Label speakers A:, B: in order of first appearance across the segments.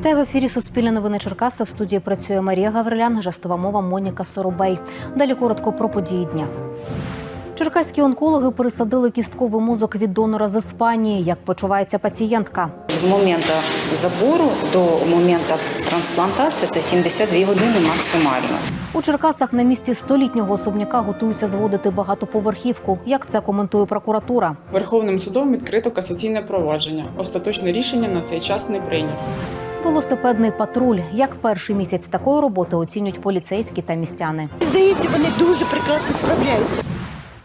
A: Вітаю в ефірі Суспільне новини Черкаси. В студії працює Марія Гаврилян, жестова мова Моніка Соробей. Далі коротко про події дня. Черкаські онкологи пересадили кістковий мозок від донора з Іспанії. Як почувається пацієнтка?
B: З моменту забору до моменту трансплантації це 72 години максимально.
A: У Черкасах на місці столітнього особняка готуються зводити багатоповерхівку. Як це коментує прокуратура?
C: Верховним судом відкрито касаційне провадження. Остаточне рішення на цей час не прийнято.
A: Велосипедний патруль. Як перший місяць такої роботи оцінюють поліцейські та містяни.
D: Здається, вони дуже прекрасно справляються.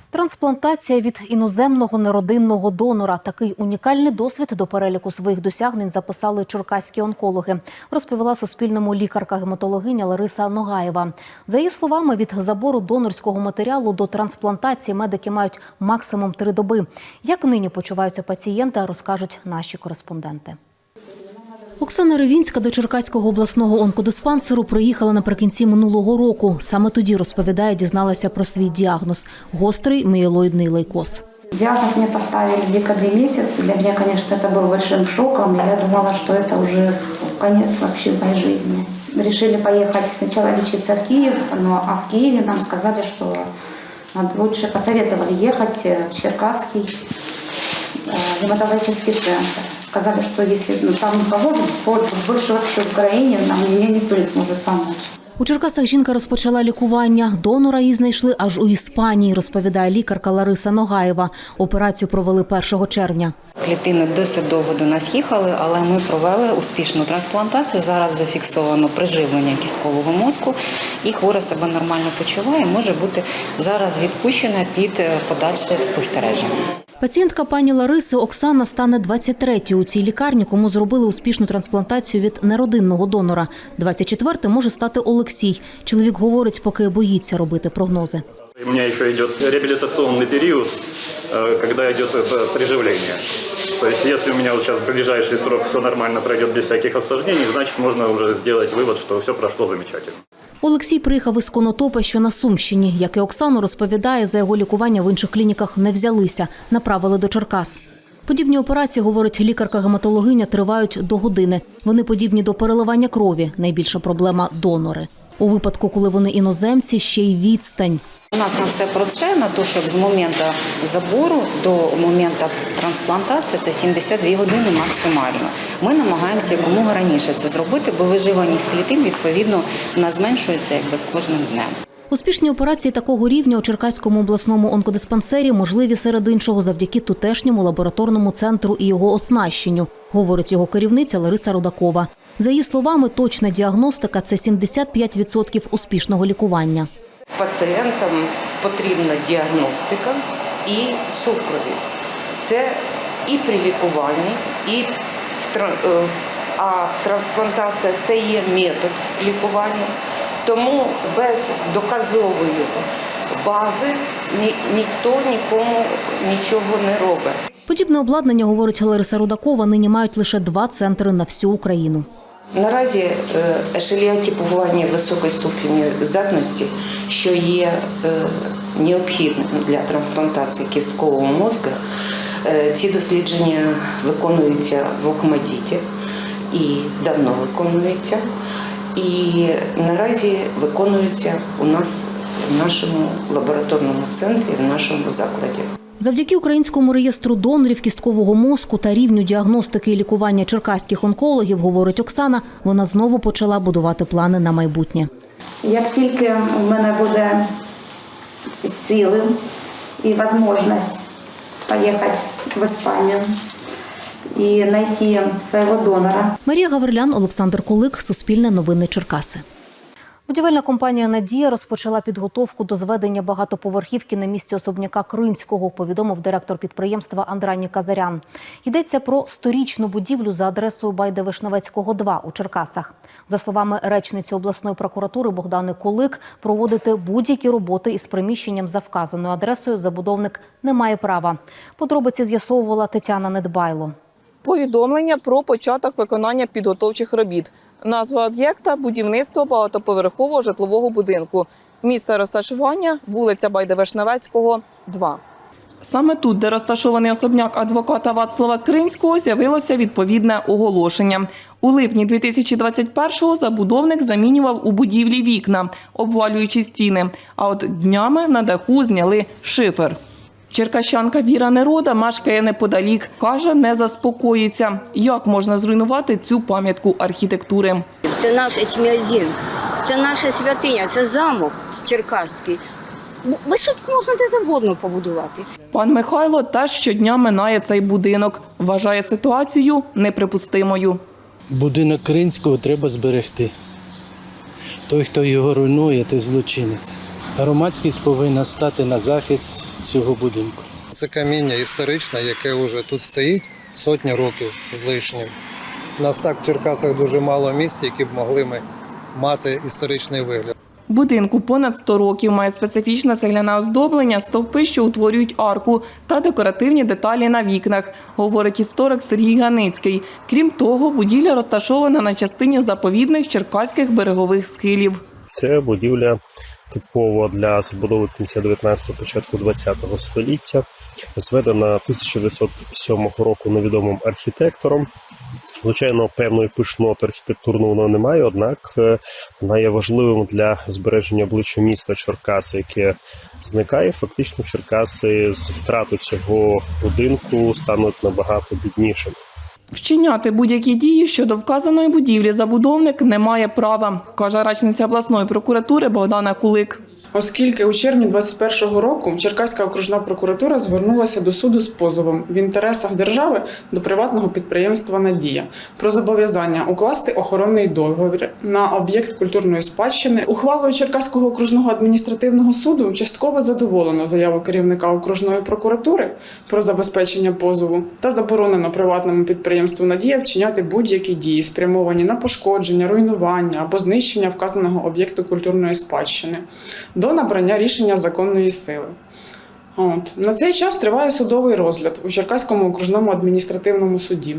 A: Трансплантація від іноземного неродинного донора. Такий унікальний досвід до переліку своїх досягнень записали черкаські онкологи. Розповіла Суспільному лікарка-гематологиня Лариса Ногаєва. За її словами, від забору донорського матеріалу до трансплантації медики мають максимум три доби. Як нині почуваються пацієнти, розкажуть наші кореспонденти. Оксана Ревінська до Черкаського обласного онкодиспансеру приїхала наприкінці минулого року. Саме тоді розповідає, дізналася про свій діагноз гострий мієлоїдний лейкоз.
E: Диагноз мне поставили в декабре месяце. Для меня, конечно, это был большим шоком. Я думала, что это уже конец вообще моей жизни. Решили поехать сначала лечиться в Киев, но а в Киеве нам сказали, что надо лучше посоветовали ехать э, в Черкасский э, гематологический центр. Сказали, что если ну, там не поможет, то больше вообще в Украине нам мне никто не сможет помочь.
A: У Черкасах жінка розпочала лікування. Донора її знайшли аж у Іспанії, розповідає лікарка Лариса Ногаєва. Операцію провели 1 червня.
B: Клітини досить довго до нас їхали, але ми провели успішну трансплантацію. Зараз зафіксовано приживлення кісткового мозку, і хвора себе нормально почуває. Може бути зараз відпущена під подальше спостереження.
A: Пацієнтка пані Лариси Оксана стане 23-ю у цій лікарні, кому зробили успішну трансплантацію від неродинного донора. 24-м може стати Олексій. Чоловік говорить, поки боїться робити прогнози.
F: У меня еще идет реабилитационный период, э, когда идет э, приживление. То есть, если у меня вот сейчас в ближайший срок все нормально пройдет без всяких осложнений, значит, можно уже сделать вывод, что все прошло замечательно.
A: Олексій приїхав із Конотопа, що на Сумщині. Як і Оксану розповідає, за його лікування в інших клініках не взялися, направили до Черкас. Подібні операції, говорить лікарка-гематологиня, тривають до години. Вони подібні до переливання крові. Найбільша проблема донори. У випадку, коли вони іноземці, ще й відстань.
B: У нас на все про все, на те, щоб з моменту забору до моменту трансплантації це 72 години максимально. Ми намагаємося якомога раніше це зробити, бо виживаність клітин відповідно вона зменшується якби з кожним днем.
A: Успішні операції такого рівня у Черкаському обласному онкодиспансері можливі серед іншого завдяки тутешньому лабораторному центру і його оснащенню, говорить його керівниця Лариса Рудакова. За її словами, точна діагностика це 75% успішного лікування.
G: Пацієнтам потрібна діагностика і супровід. Це і при лікуванні, і в е, а трансплантація це є метод лікування. Тому без доказової бази ні, ніхто нікому нічого не робить.
A: Подібне обладнання, говорить Лариса Рудакова, нині мають лише два центри на всю Україну.
G: Наразі е, ешеліотипування високої ступені здатності, що є е, необхідним для трансплантації кісткового мозку, е, ці дослідження виконуються в Охмадіті і давно виконуються. І наразі виконуються у нас в нашому лабораторному центрі, в нашому закладі.
A: Завдяки українському реєстру донорів кісткового мозку та рівню діагностики і лікування черкаських онкологів, говорить Оксана, вона знову почала будувати плани на майбутнє.
E: Як тільки в мене буде сили і можливість поїхати в Іспанію і знайти свого донора,
A: Марія Гаврилян, Олександр Кулик, Суспільне новини Черкаси. Будівельна компанія Надія розпочала підготовку до зведення багатоповерхівки на місці особняка Кринського, повідомив директор підприємства Андрані Казарян. Йдеться про сторічну будівлю за адресою Байде Вишневецького 2 у Черкасах. За словами речниці обласної прокуратури Богдани Кулик, проводити будь-які роботи із приміщенням за вказаною адресою забудовник не має права. Подробиці з'ясовувала Тетяна Недбайло.
H: Повідомлення про початок виконання підготовчих робіт. Назва об'єкта будівництво багатоповерхового житлового будинку. Місце розташування вулиця Байдевишневецького, 2. Саме тут, де розташований особняк адвоката Вацлава Кринського, з'явилося відповідне оголошення. У липні 2021-го забудовник замінював у будівлі вікна, обвалюючи стіни. А от днями на даху зняли шифер. Черкащанка Віра Нерода мешкає неподалік. Каже, не заспокоїться. Як можна зруйнувати цю пам'ятку архітектури?
I: Це наш Ечміадін, це наша святиня, це замок Черкаський. Ну, Висотку можна де завгодно побудувати.
H: Пан Михайло теж щодня минає цей будинок. Вважає ситуацію неприпустимою.
J: Будинок Кринського треба зберегти. Той, хто його руйнує, той злочинець. Громадськість повинна стати на захист цього будинку.
K: Це каміння історичне, яке вже тут стоїть сотні років з лишнім. У нас так в Черкасах дуже мало місць, які б могли ми мати історичний вигляд.
H: Будинку понад 100 років має специфічне цегляне оздоблення, стовпи, що утворюють арку, та декоративні деталі на вікнах, говорить історик Сергій Ганицький. Крім того, будівля розташована на частині заповідних черкаських берегових схилів.
L: Це будівля типова для забудови кінця 19-го, початку 20-го століття, зведена 1907 року невідомим архітектором. Звичайно, певної пишноти архітектурно вона не має, однак е, вона є важливим для збереження обличчя міста Черкаси, яке зникає. Фактично, Черкаси з втрату цього будинку стануть набагато біднішими.
H: Вчиняти будь-які дії щодо вказаної будівлі забудовник не має права, каже речниця обласної прокуратури Богдана Кулик.
C: Оскільки у червні 2021 року Черкаська окружна прокуратура звернулася до суду з позовом в інтересах держави до приватного підприємства Надія про зобов'язання укласти охоронний договір на об'єкт культурної спадщини. Ухвалою Черкаського окружного адміністративного суду частково задоволено заяву керівника окружної прокуратури про забезпечення позову та заборонено приватному підприємству Надія вчиняти будь-які дії, спрямовані на пошкодження, руйнування або знищення вказаного об'єкту культурної спадщини до набрання рішення законної сили. От. На цей час триває судовий розгляд у Черкаському окружному адміністративному суді.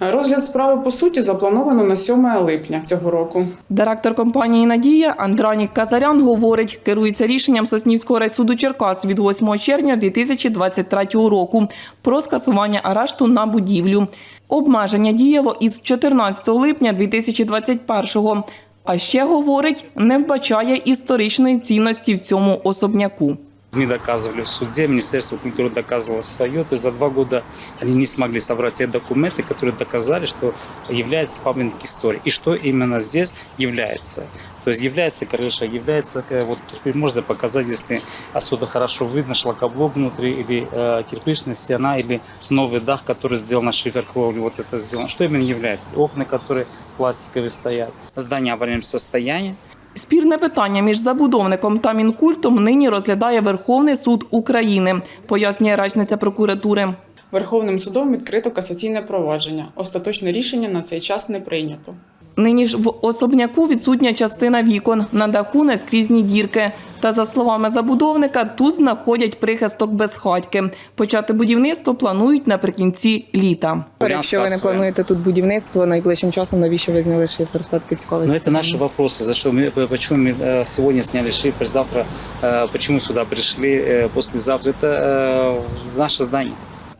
C: Розгляд справи по суті заплановано на 7 липня цього року.
H: Директор компанії Надія Андранік Казарян говорить, керується рішенням Соснівського райсуду Черкас від 8 червня 2023 року про скасування арешту на будівлю. Обмеження діяло із 14 липня 2021-го. А ще говорить, не вбачає історичної цінності в цьому особняку.
M: Мы доказывали в суде, Министерство культуры доказывало свое. То есть за два года они не смогли собрать те документы, которые доказали, что является памятник истории. И что именно здесь является. То есть является крыша, является э, вот кирпич. Можно показать, если отсюда хорошо видно шлакоблок внутри, или э, кирпичная стена, или новый дах, который сделан на шифер-кровле. Вот это сделано. Что именно является? Окна, которые пластиковые стоят. Здание в аварийном состоянии.
H: Спірне питання між забудовником та мінкультом нині розглядає Верховний суд України, пояснює речниця прокуратури.
C: Верховним судом відкрито касаційне провадження. Остаточне рішення на цей час не прийнято.
H: Нині ж в особняку відсутня частина вікон, на даху нескрізні дірки. Та за словами забудовника, тут знаходять прихисток безхатьки. Почати будівництво планують наприкінці літа.
M: Якщо ви не плануєте
H: тут будівництво найближчим часом, навіщо ви зняли шифер? Все таки цікаво.
M: Но это наши вопросы. За что мы, почему мы э, сегодня сняли шифер, завтра, э, почему сюда пришли, э, послезавтра. Это э, наше здание.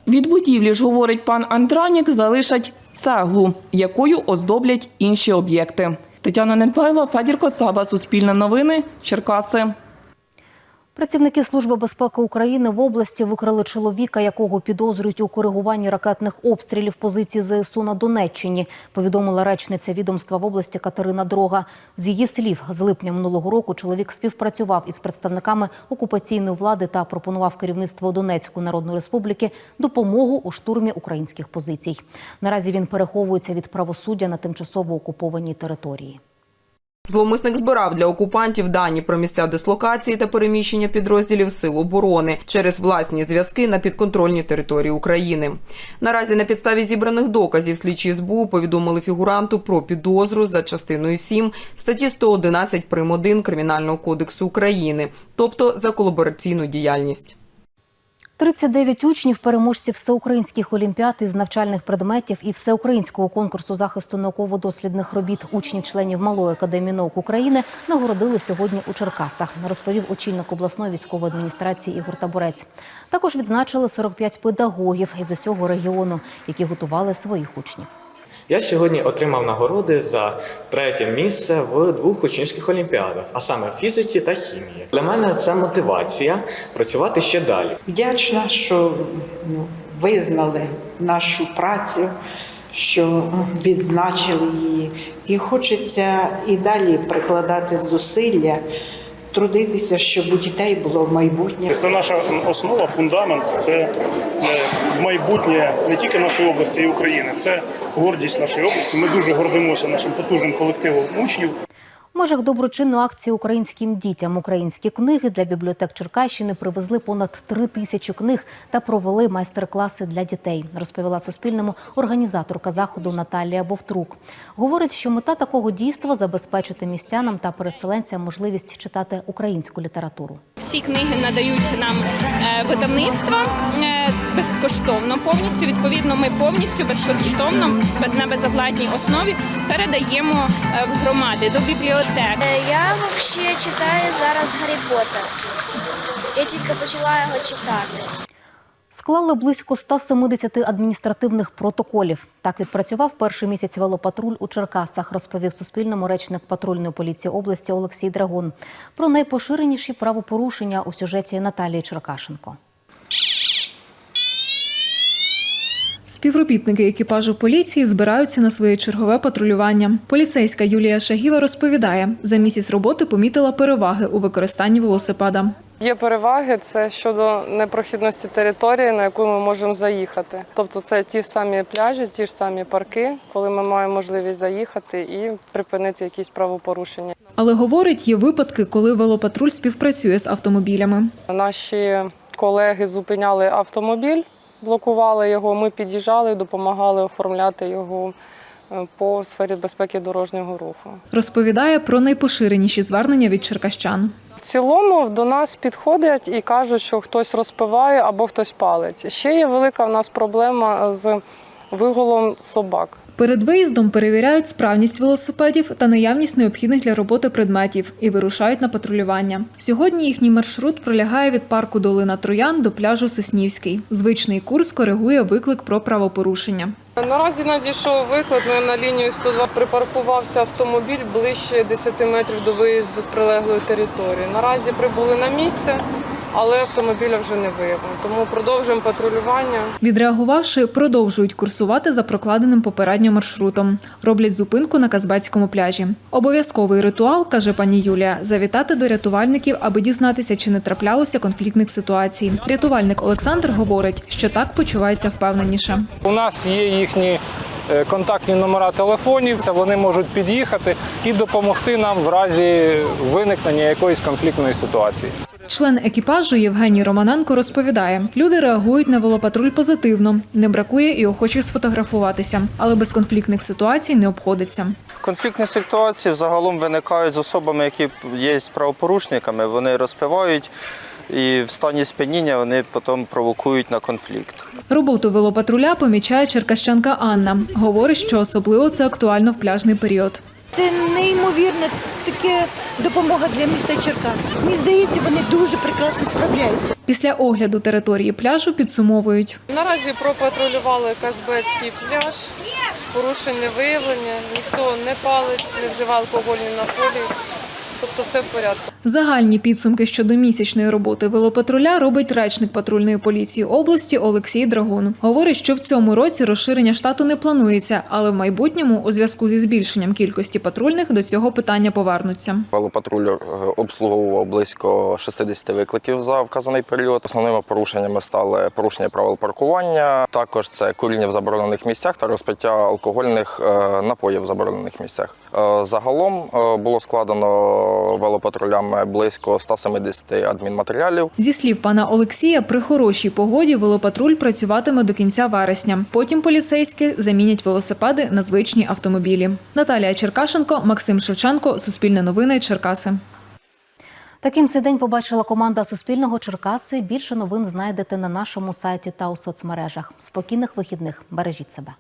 H: Від будівлі ж говорить пан Андранік, залишать цеглу, якою оздоблять інші об'єкти. Тетяна Недбайло, Федір Косаба, Суспільне новини, Черкаси.
A: Працівники Служби безпеки України в області викрили чоловіка, якого підозрюють у коригуванні ракетних обстрілів позицій ЗСУ на Донеччині. Повідомила речниця відомства в області Катерина Дрога. З її слів, з липня минулого року чоловік співпрацював із представниками окупаційної влади та пропонував керівництву Донецької Народної Республіки допомогу у штурмі українських позицій. Наразі він переховується від правосуддя на тимчасово окупованій території.
N: Зловмисник збирав для окупантів дані про місця дислокації та переміщення підрозділів сил оборони через власні зв'язки на підконтрольній території України. Наразі на підставі зібраних доказів слідчі СБУ повідомили фігуранту про підозру за частиною 7 статті 111 прим. 1 Кримінального кодексу України, тобто за колабораційну діяльність.
A: 39 учнів, переможців всеукраїнських олімпіад із навчальних предметів і всеукраїнського конкурсу захисту науково-дослідних робіт учнів-членів Малої академії наук України нагородили сьогодні у Черкасах, розповів очільник обласної військової адміністрації Ігор Табурець. Також відзначили 45 педагогів із усього регіону, які готували своїх учнів.
O: Я сьогодні отримав нагороди за третє місце в двох учнівських олімпіадах, а саме в фізиці та хімії. Для мене це мотивація працювати ще далі.
D: Вдячна, що ну, визнали нашу працю, що відзначили її. І хочеться і далі прикладати зусилля, трудитися, щоб у дітей було майбутнє.
P: Це наша основа, фундамент, це е, майбутнє не тільки нашої області, а й України. Це гордість нашої області. Ми дуже гордимося нашим потужним колективом учнів.
A: В межах доброчинної акції українським дітям українські книги для бібліотек Черкащини привезли понад три тисячі книг та провели майстер-класи для дітей. Розповіла Суспільному організаторка заходу Наталія Бовтрук. Говорить, що мета такого дійства забезпечити містянам та переселенцям можливість читати українську літературу.
Q: Всі книги надають нам е, видавництва е, безкоштовно повністю. Відповідно, ми повністю безкоштовно на безоплатній основі передаємо е, в громади до бібліотек.
R: Я взагалі читаю зараз Гаррі Поттер. Я тільки почала його читати.
A: Склали близько 170 адміністративних протоколів. Так відпрацював перший місяць велопатруль у Черкасах, розповів Суспільному речник патрульної поліції області Олексій Драгун. Про найпоширеніші правопорушення у сюжеті Наталії Черкашенко.
S: Співробітники екіпажу поліції збираються на своє чергове патрулювання. Поліцейська Юлія Шагіва розповідає, за місяць роботи помітила переваги у використанні велосипеда.
T: Є переваги це щодо непрохідності території, на яку ми можемо заїхати. Тобто це ті ж самі пляжі, ті ж самі парки, коли ми маємо можливість заїхати і припинити якісь правопорушення.
S: Але говорить, є випадки, коли велопатруль співпрацює з автомобілями.
T: Наші колеги зупиняли автомобіль, блокували його. Ми під'їжджали, допомагали оформляти його е, по сфері безпеки дорожнього руху.
S: Розповідає про найпоширеніші звернення від черкащан.
T: В цілому до нас підходять і кажуть, що хтось розпиває або хтось палить. Ще є велика в нас проблема з виголом собак.
S: Перед виїздом перевіряють справність велосипедів та наявність необхідних для роботи предметів і вирушають на патрулювання. Сьогодні їхній маршрут пролягає від парку Долина Троян до пляжу Соснівський. Звичний курс коригує виклик про правопорушення.
T: Наразі надійшов виклик ми на лінію 102 припаркувався автомобіль ближче 10 метрів до виїзду з прилеглої території. Наразі прибули на місце, але автомобіля вже не виявлено. Тому продовжуємо патрулювання.
S: Відреагувавши, продовжують курсувати за прокладеним попередньо маршрутом. Роблять зупинку на Казбецькому пляжі. Обов'язковий ритуал, каже пані Юлія, завітати до рятувальників, аби дізнатися, чи не траплялося конфліктних ситуацій. Рятувальник Олександр говорить, що так почувається впевненіше.
U: У нас є їхні е, контактні номера телефонів. Це вони можуть під'їхати і допомогти нам в разі виникнення якоїсь конфліктної ситуації.
S: Член екіпажу Євгеній Романенко розповідає: люди реагують на велопатруль позитивно, не бракує і охочих сфотографуватися, але без конфліктних ситуацій не обходиться.
V: Конфліктні ситуації взагалом виникають з особами, які є правопорушниками. Вони розпивають і в стані сп'яніння вони потім провокують на конфлікт.
S: Роботу велопатруля помічає черкащанка Анна. Говорить, що особливо це актуально в пляжний період.
D: Це неймовірна таке допомога для міста Черкас. Мені здається, вони дуже прекрасно справляються.
S: Після огляду території пляжу підсумовують.
T: Наразі пропатрулювали Казбецький пляж, порушень не виявлення, ніхто не палить, не вживав алкогольні напої. Тобто все в порядку.
S: Загальні підсумки щодо місячної роботи велопатруля робить речник патрульної поліції області Олексій Драгун. Говорить, що в цьому році розширення штату не планується, але в майбутньому, у зв'язку зі збільшенням кількості патрульних, до цього питання повернуться.
W: Велопатруль е, обслуговував близько 60 викликів за вказаний період. Основними порушеннями стали порушення правил паркування. Також це куріння в заборонених місцях та розпиття алкогольних е, напоїв в заборонених місцях. Е, Загалом е, було складено велопатрулями близько 170 адмінматеріалів.
S: Зі слів пана Олексія, при хорошій погоді велопатруль працюватиме до кінця вересня. Потім поліцейські замінять велосипеди на звичні автомобілі. Наталія Черкашенко, Максим Шевченко, Суспільне новини, Черкаси.
A: Таким цей день побачила команда Суспільного Черкаси. Більше новин знайдете на нашому сайті та у соцмережах. Спокійних вихідних. Бережіть себе.